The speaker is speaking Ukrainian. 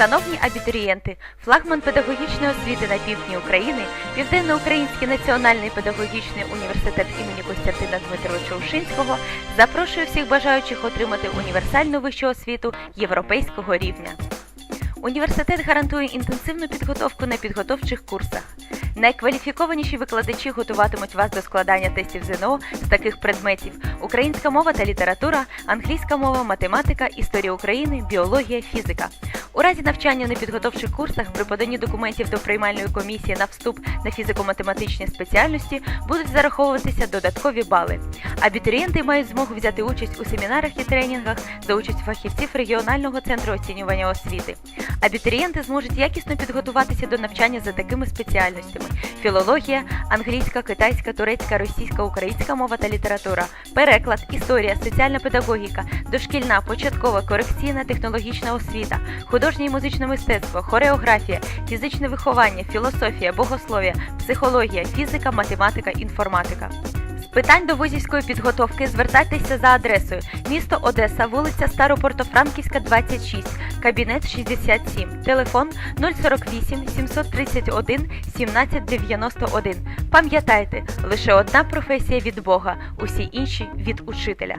Шановні абітурієнти, флагман педагогічної освіти на півдні України, Південно-Український національний педагогічний університет імені Костянтина Дмитровича Ушинського запрошує всіх бажаючих отримати універсальну вищу освіту європейського рівня. Університет гарантує інтенсивну підготовку на підготовчих курсах. Найкваліфікованіші викладачі готуватимуть вас до складання тестів ЗНО з таких предметів: українська мова та література, англійська мова, математика, історія України, біологія, фізика. У разі навчання на підготовчих курсах при поданні документів до приймальної комісії на вступ на фізико-математичні спеціальності будуть зараховуватися додаткові бали. Абітурієнти мають змогу взяти участь у семінарах і тренінгах за участь фахівців регіонального центру оцінювання освіти. Абітурієнти зможуть якісно підготуватися до навчання за такими спеціальностями: філологія, англійська, китайська, турецька, російська, українська мова та література, переклад, історія, соціальна педагогіка, дошкільна, початкова, корекційна, технологічна освіта, художнє і музичне мистецтво, хореографія, фізичне виховання, філософія, богослов'я, психологія, фізика, математика, інформатика. Питань до вузівської підготовки звертайтеся за адресою місто Одеса, вулиця Старопортофранківська, 26, кабінет 67, телефон 048 731 1791. Пам'ятайте, лише одна професія від Бога, усі інші від учителя.